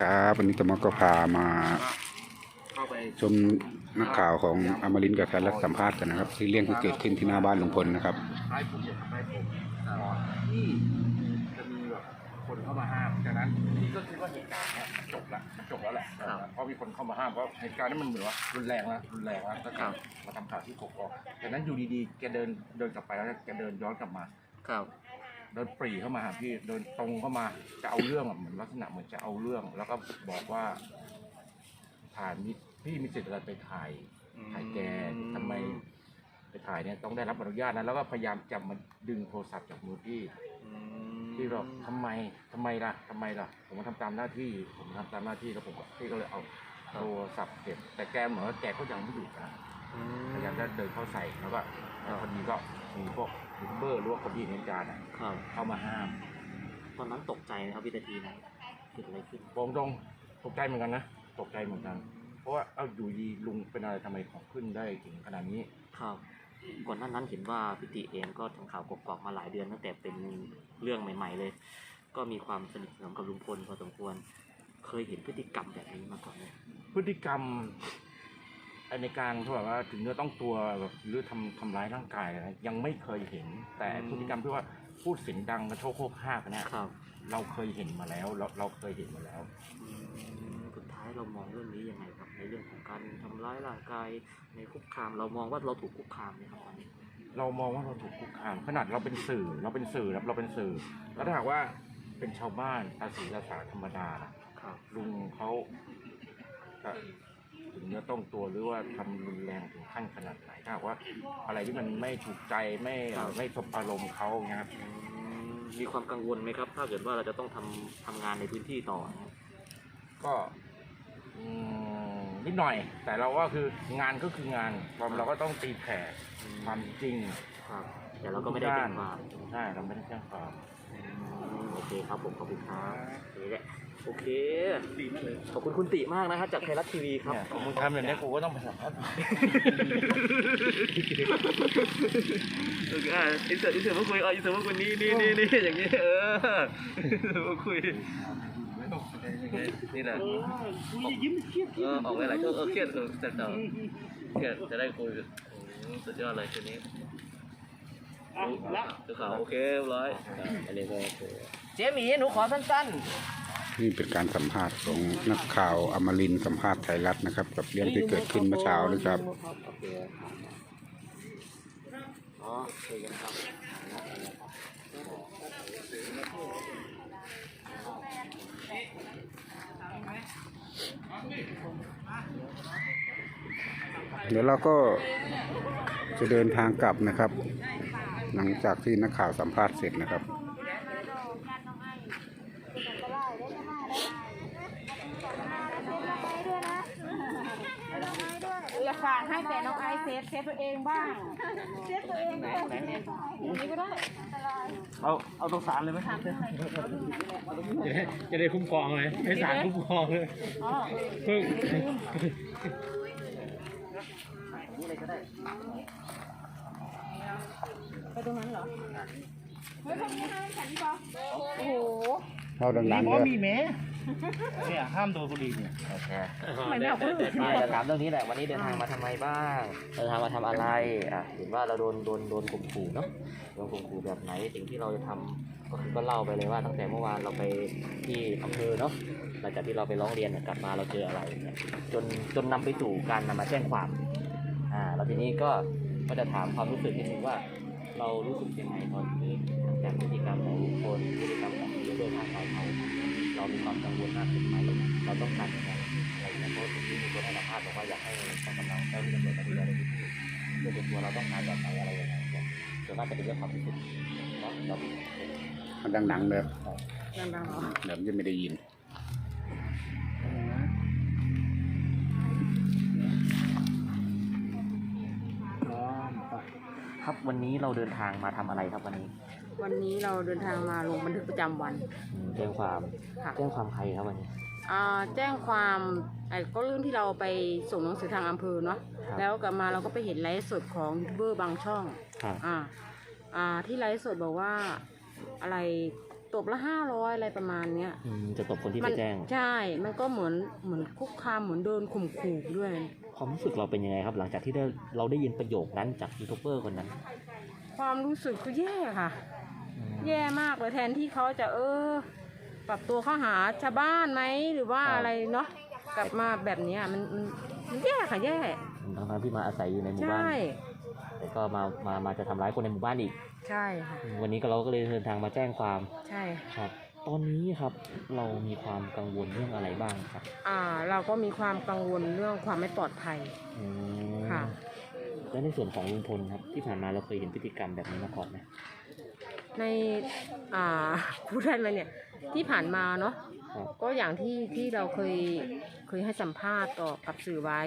ครับวันนี้ตมก็พามาเข้าไปชมนักข่าวของอมรินทร์กับไทยรัฐสัมภาษณ์กันนะครับ ที่เรื่องที่เกิดขึ้นที่หน้าบ้านลุงพลนะครับท้ายผมอยู่ท้ายผมก่อนที่จะมีแบบคนเข้ามาห้ามจากนั้นพี่ก็คิดว่าเหตุการณ์เนี้ยจบละจบแล้วแหละเพราะมีคนเข้ามาห้ามเพราะเหตุการณ์นี้มันเหมือนว่ารุนแรงนะรุนแรงนะก็คือมาทำข่าวที่กกอกจากนั้นอยู่ดีๆแกเดินเดินกลับไปแล้วแกเดินย้อนกลับมาครับ เดินปรีเข้ามาหาพี่เดินตรงเข้ามาจะเอาเรื่องอะเหมือนลักษณะเหมือนจะเอาเรื่อง แล้วก็บอกว่าถ่ายมิพี่มีสิทธิ์อะไรไปถ่ายถ่ายแกทำไมไปถ่ายเนี่ยต้องได้รับอนุญาตนะแล้วก็พยายามจะมาดึงโทรศัพท์จากมือพี่พี่บอกทำไมทำไมล่ะทำไมล่ะ ผมมาทำตามหน้าที่ ผมทำตามหน้าที่แล้วผมก็พี่ก็เลยเอาโทรศัพท์เก็บแต่แกเหมือนว่าแกก็ยังไม่หยุดนะพยายามจะเดินเข้าใส่แล้วก็พอดีก็มีพวก ยูทูบเบอร์หรือว่าคนที่เห็นเหตุการณ์อะครับ เข้ามาห้ามตอนนั้นตกใจนะครับวินาทีนั้นเกิดอะไรขึ้น บอกตรงตกใจเหมือนกันนะตกใจเหมือนกัน เพราะว่าเอาอยู่ดีลุงเป็นอะไรทำไมของขึ้นได้ถึงขนาดนี้ ครับ ก่อนหน้านั้นเห็นว่าพิติเองก็ทำข่าวกกอกมาหลายเดือนตั้งแต่เป็นเรื่องใหม่ ๆ เลย ก็มีความสนิทสนมกับลุงพลพอสมควร เคยเห็นพฤติกรรมแบบนี้มาก่อนไหมพฤติกรรมไอ้ ในการที่แบบว่าถึงเนื้อต้องตัวแบบหรือทำทำร้ายร่างกายอะไรยังไม่เคยเห็น แต่พฤติกรรมที่ว่าพูดเสียงดังกระโชกโคกห้ากเนี่ยครับ เราเคยเห็นมาแล้ว เราเราเคยเห็นมาแล้วอืมสุดท้ายเรามองเรื่องนี้ยังไงครับในเรื่องของการทำร้ายร่างกายในคุกคาม เรามองว่าเราถูกคุกคามไหมครับตอนนี้ เรามองว่าเราถูกคุกคาม ขนาดเราเป็นสื่อเราเป็นสื่อแล้วเราเป็นสื่อ แล้วถ้าหากว่าเป็นชาวบ้านอาศีอาสาธรรมดาล่ะครับ ลุงเขาก็ ถึงเนื้อต้องตัวหรือว่าทำรุนแรงถึงขั้นขนาดไหนถ้าหากว่าอะไรที่มันไม่ถูกใจไม่ไม่สบอารมณ์เขาเนะครับอืมมีความกังวลไหมครับ ถ้าเกิดว่าเราจะต้องทำทำงานในพื้นที่ต่อนะครับก็อืมนิดหน่อย แต่เราก็คืองานก็คืองานความเราก็ต้องตีแผ่ความจริง ครับ แต่เราก็ไม่ได้แจ้งความ ใช่เราไม่ได้แจ้งความ โอเคครับผมขอบคุณครับนี่แหละโอเคขอบคุณคุณติมากนะครับจากไทยรัฐทีวีครับ เนี่ยมึงทำอย่างนี้กูก็ต้องไปสัมภาษณ์โอเคอะอินเสิร์ตอินเสิร์ตมาคุยอะอินเสิร์ตมาคุยนี่นี่นี่นี่อย่างนี้เออมาคุยนี่แหละเออออกไปหลายช่วงเออเครียดเออแต่ต่อเครียดจะได้คุยอืมสุดยอดเลยทีนี้ ละคือเขาโอเคเรียบร้อยอันนี้ก็คือเจ๊หมีหนูขอสั้นนี่เป็นการสัมภาษณ์ของนักข่าวอมรินทร์สัมภาษณ์ไทยรัฐนะครับ กับเรื่องที่เกิดขึ้นเมื่อเช้านะครับโอเคอ๋อคุยกันครับเดี๋ยวเราก็จะเดินทางกลับนะครับ หลังจากที่นักข่าวสัมภาษณ์เสร็จนะครับ อย่าฝากให้แต่น้องไอซ์เซฟเซฟตัวเองบ้าง เซฟตัวเองบ้างอย่างนี้ก็ได้ เอาเอาตรงสารเลยไหมจะได้จะได้คุ้มครองเลยให้ศาลคุ้มครองเลยอ๋อเพิ่งไปตรงนั้นเหรอเฮ้ยตรงนี้ให้ฉันดีกว่าโอ้โหเราดังๆเลยเนี่ยห้ามโดนบุหรี่เนี่ยโอเคไม่ไม่เอาคนอื่นจะถามเรื่องนี้แหละวันนี้เดินทางมาทำไมบ้างเดินทางมาทำอะไรอะเห็นว่าเราโดนโดนโดนข่มขู่เนาะโดนข่มขู่แบบไหนสิ่งที่เราจะทำก็คือก็เล่าไปเลยว่าตั้งแต่เมื่อวานเราไปที่อำเภอเนาะหลังจากที่เราไปร้องเรียนเนี่ยกลับมาเราเจออะไรเนี่ยจนจนนำไปสู่การนำมาแจ้งความอ่าแล้วทีนี้ก็ก็จะถามความรู้สึกนิดนึงว่า เรารู้สึกยังไงตอนนี้จากพฤติกรรมของบุคคลพฤติกรรมของยูทูบเบอร์ทางเราเขาเรามีความกังวลมากขึ้นไหมเราต้องการยังไงอะไรอย่างเงี้ยเพราะสิ่งที่มีคนให้สัมภาษณ์บอกว่าอยากให้กำลังเจ้าที่ตำรวจมาดูแลในพื้นที่โดยส่วนตัวเราต้องการแบบไหนอะไรยังไงส่วนมากจะเป็นเรื่องความรู้สึกเนาะเรามันดังๆเลยดังๆเหรอเดี๋ยวมันจะไม่ได้ยิน ครับวันนี้เราเดินทางมาทำอะไรครับวันนี้วันนี้เราเดินทางมาลงบันทึกประจำวัน อืมแจ้งความค่ะ แจ้งความใครครับวันนี้ อ่าแจ้งความไอ้ก็เรื่องที่เราไปส่งหนังสือทางอำเภอเนาะครับ แล้วกลับมาเราก็ไปเห็นไลฟ์สดของยูทูบเบอร์บางช่อง ครับ อ่าอ่าที่ไลฟ์สดบอกว่าอะไร ตบละห้าร้อยอะไรประมาณเนี้ยอืมจะตบคนที่มัไปแจ้ง ใช่ มันก็เหมือนเหมือนคุกคามเหมือนโดนข่มขู่ด้วย ความรู้สึกเราเป็นยังไงครับ หลังจากที่ได้เราได้ยินประโยคนั้นจากยูทูบเบอร์คนนั้นความรู้สึกคือแย่ค่ะแย่มากเลยแทนที่เขาจะเออ ปรับตัวเข้าหาชาวบ้านไหมหรือว่าครับ อะไรเนาะกลับมาแบบเนี้ยมันมันมันแย่ค่ะแย่ทั้งๆที่มาอาศัยอยู่ในหมู่บ้าใช่ น แต่ก็มามามาจะทำร้ายคนในหมู่บ้านอีก ใช่ค่ะ วันนี้ก็เราก็เลยเดินทางมาแจ้งความใช่ครับ ตอนนี้ครับเรามีความกังวลเรื่องอะไรบ้างครับอ่า เราก็มีความกังวลเรื่องความไม่ปลอดภัย อืมค่ะ แล้วในส่วนของลุงพลครับ ที่ผ่านมาเราเคยเห็นพฤติกรรมแบบนี้มาก่อนไหมในอ่า พูดได้ไหมเนี่ย ที่ผ่านมาเนาะ ครับก็อย่างที่ที่เราเคยเคยให้สัมภาษณ์ต่อกับสื่อไว้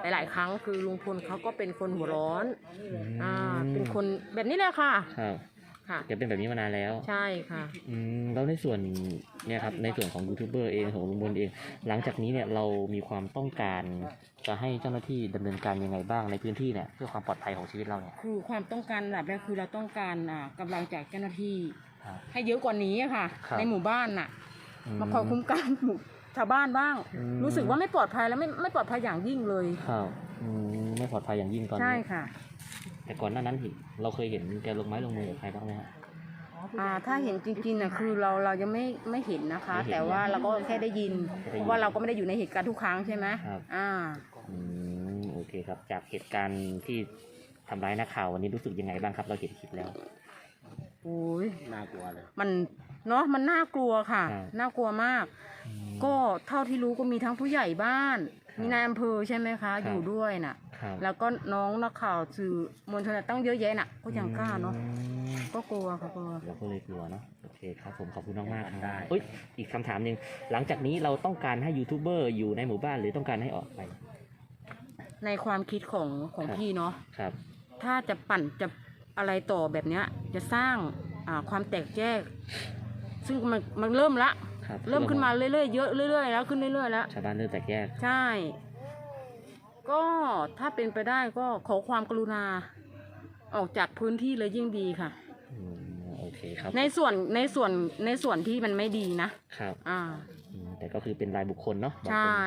หลาย ๆ ครั้งคือลุงพลเขาก็เป็นคนหัวร้อน อ่า เป็นคนแบบนี้แหละค่ะ ครับค่ะ แกเป็นแบบนี้มานานแล้ว ใช่ค่ะ อืมแล้วในส่วนเนี่ยครับในส่วนของยูทูบเบอร์เองของลุงพลเอง หลังจากนี้เนี่ยเรามีความต้องการ จะให้เจ้าหน้าที่ดำเนินการยังไงบ้างในพื้นที่เนี่ยเพื่อความปลอดภัยของชีวิตเราเนี่ยคือความต้องการหลักแรกคือเราต้องการอ่ากำลังจากเจ้าหน้าที่ ครับ ให้เยอะกว่านี้อะค่ะ ครับ ในหมู่บ้านน่ะ มาคอยคุ้มกันหมู่ ชาวบ้านบ้าง อืม รู้สึกว่าไม่ปลอดภัยแล้วไม่ไม่ปลอดภัยอย่างยิ่งเลย ครับอืมไม่ปลอดภัยอย่างยิ่งตอนใช่นี้ค่ะ แต่ก่อนหน้านั้นเห็นเราเคยเห็นแกลงไม้ลงมือกับใครบ้างไหมฮะ อ่าถ้าเห็นจริงๆนะคือเราเรายังไม่ไม่เห็นนะคะ ไม่เห็นแต่ว่าเราก็แค่ได้ยิน ได้ยินเพราะว่าเราก็ไม่ได้อยู่ในเหตุการณ์ทุกครั้งใช่ไหมครับ อ่า อืมโอเคครับ จากเหตุการณ์ที่ทำร้ายนักข่าววันนี้รู้สึกยังไงบ้างครับ เราเห็นคลิปแล้ว โอ้ยน่ากลัวเลย มัน เนาะมันน่ากลัวค่ะครับน่ากลัวมากก็เท่าที่รู้ก็มีทั้งผู้ใหญ่บ้าน ครับมีนายอำเภอใช่ไหมคะครับอยู่ด้วยน่ะ ครับ แล้วก็น้องนักข่าวสื่อมวลชนตั้งเยอะแยะน่ะ ก็ยังกล้าเนาะ อืมก็กลัวค่ะกลัว เราก็เลยกลัวเนาะโอเคครับผมขอบคุณมากมากๆครับได้เอ้ยอีกคำถามหนึ่งหลังจากนี้เราต้องการให้ยูทูบเบอร์อยู่ในหมู่บ้านหรือต้องการให้ออกไป ในความคิดของของครับ พี่เนาะ ครับ ถ้าจะปั่นจะอะไรต่อแบบเนี้ย จะสร้างอ่าความแตกแยก ซึ่งมันมันเริ่มละ ครับเริ่มขึ้นมาเรื่อยๆเยอะเรื่อยๆแล้วขึ้นเรื่อยๆแล้ว ชาวบ้านเริ่มแตกแยก ใช่ ก็ถ้าเป็นไปได้ก็ขอความกรุณา ออกจากพื้นที่เลยยิ่งดีค่ะ อืมโอเคครับในส่วนในส่วนในส่วนที่มันไม่ดีนะ ครับอ่า อืมแต่ก็คือเป็นรายบุคคลเนาะบางคนใช่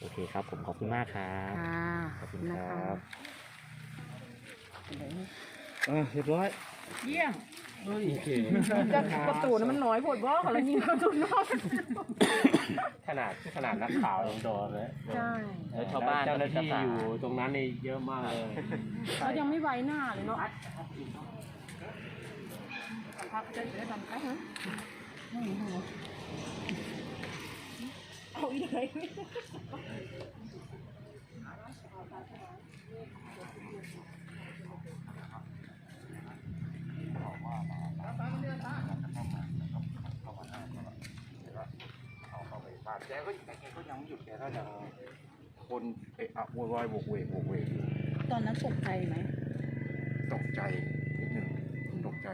โอเคครับ ผมขอบคุณมากครับค่ะขอบคุณนะคคะรับอะเรียบร้อย เยี่ยม โอเคจะประตูนั้นมันน้อยโผดว่าเขาแล้วยิงประตูนอกขนาดขนาดนักข่าวยังโดนเลยใช่แล้วชาวบ้านเจ้าหน้าที่ก็จะอยู่ตรงนั้นนี่เยอะมากเลยเขายังไม่ไว้หน้าเลยเนาะพักจะได้ทำไปฮะเอาอีกเลย เอาเข้าไปบ้าน แกก็แต่แกก็ยังไม่หยุดแกก็ยังคนเอะอะโวยวายโวกเวกโวกเวกอยู่ตอนนั้นตกใจไหมตกใจนิดหนึ่งตกใจ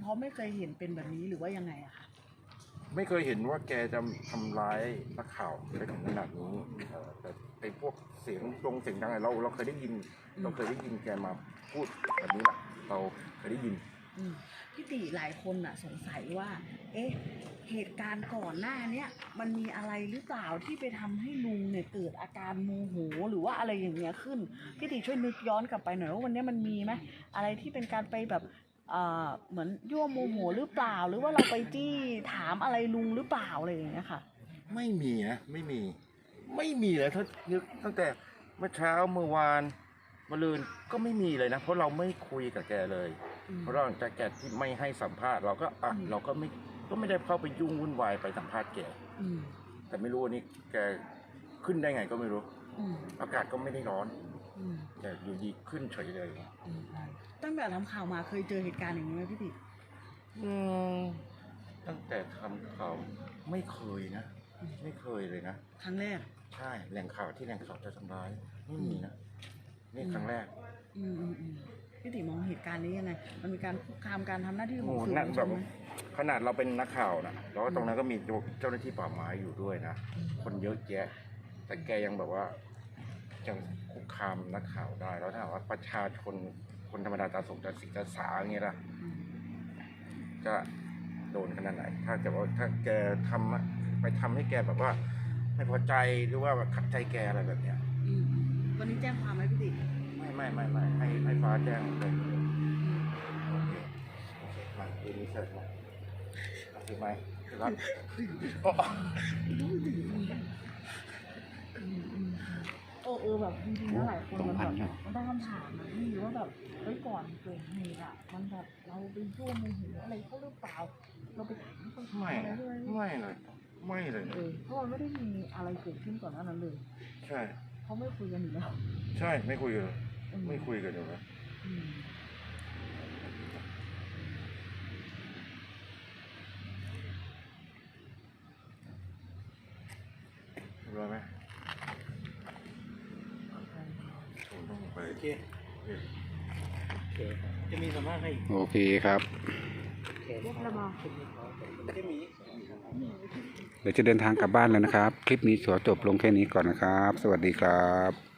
เพราะไม่เคยเห็นเป็นแบบนี้หรือว่ายังไงอะคะไม่เคยเห็นว่าแกจะทำร้ายนักข่าวได้ถึงขนาดนี้เอ่อแต่ไอ้พวกเสียงตรงเสียงดังอะไรเราเราเคยได้ยิน เราเคยได้ยินแกมาพูดแบบนี้แหละเราเคยได้ยินอืม พี่ติหลายคนอะสงสัยว่า เอ๊ะ เหตุการณ์ก่อนหน้าเนี้ยมันมีอะไรหรือเปล่าที่ไปทำให้ลุงเนี่ยเกิดอาการโมโหหรือว่าอะไรอย่างเงี้ยขึ้นพี่ติช่วยนึกย้อนกลับไปหน่อยว่าวันเนี้ยมันมีไหมอะไรที่เป็นการไปแบบเอ่อเหมือนยั่วโมโหหรือเปล่า หรือว่าเราไปจี้ถามอะไรลุงหรือเปล่าอะไรอย่างเงี้ยค่ะ ไม่มีนะไม่มี ไม่มีเลยถ้านึกตั้งแต่เมื่อเช้าเมื่อวานมะรืนก็ไม่มีเลยนะ เพราะเราไม่คุยกับแกเลยอืม เพราะเราจากแกที่ไม่ให้สัมภาษณ์เราก็อะอืมเราก็ไม่ก็ไม่ได้เข้าไปยุ่งวุ่นวายไปสัมภาษณ์แกอืมแต่ไม่รู้วันนี้แกขึ้นได้ไงก็ไม่รู้อืมอากาศก็ไม่ได้ร้อนอืมแต่อยู่ดีขึ้นเฉยเลยอืมตั้งแต่ทำข่าวมาเคยเจอเหตุการณ์อย่างนี้ไหมพี่ติอืมตั้งแต่ทำข่าวไม่เคยนะ ไม่เคยเลยนะครั้งแรกใช่แหล่งข่าวที่แหล่งข่าวจะทำร้ายไม่มีนะนี่ครั้งแรก อืมอืมอืม พี่ติมองเหตุการณ์นี้ยังไง มันมีการคุกคามการทำหน้าที่ขโอ้องโหสื่อนั่นมวลชแบบนไหมขนาดเราเป็นนักข่าวนะแล้วก็ตรงนั้นก็มีเจ้าหน้าที่ป่าไม้อยู่ด้วยนะ คนเยอะแยะ แต่แกยังแบบว่ายังคุกคามนักข่าวได้ แล้วถ้าหากว่าประชาชนคนธรรมดาตาสงตาสีตาสาอย่างเงี้ยล่ะ อืมจะโดนขนาดไหน ถ้าจะว่าถ้าแกทำอะไปทำให้แกแบบว่า ไม่พอใจหรือว่าขัดใจแกอะไรแบบเนี้ย อืมวันนี้แจ้งความไหมพี่ติ ไม่ไม่ไม่ไม่ให้ให้ฟ้าแจ้งเลยโอเคโอเคมาดูนี้เสร็จแล้วโอเคไหมรับโอ้เออเออแบบจริงๆแล้วหลายคนมันแบบมันได้คำถามนะพี่ว่าแบบเฮ้ยก่อนเกิดเหตุอะมันแบบเราไปร่วมมือถืออะไรเขาหรือเปล่า เราไปถามเขาไม่อะไรนะด้วยไม่เลยไม่เลยเออเพราะมันไม่ได้มีอะไรเกิดขึ้นก่อนหน้านั้นเลย ใช่เขาไม่คุยกันอยู่แล้วใช่ไม่คุยกันเลยอื ไม่คุยกันอยู่แล้วอืมรู้ไหมผมต้องไปโอเคจะมีสามารถให้โอเคครับ เรียกระบาเดี๋ยวจะเดินทางกลับบ้านแล้วนะครับ คลิปนี้ขอจบลงแค่นี้ก่อนนะครับ สวัสดีครับ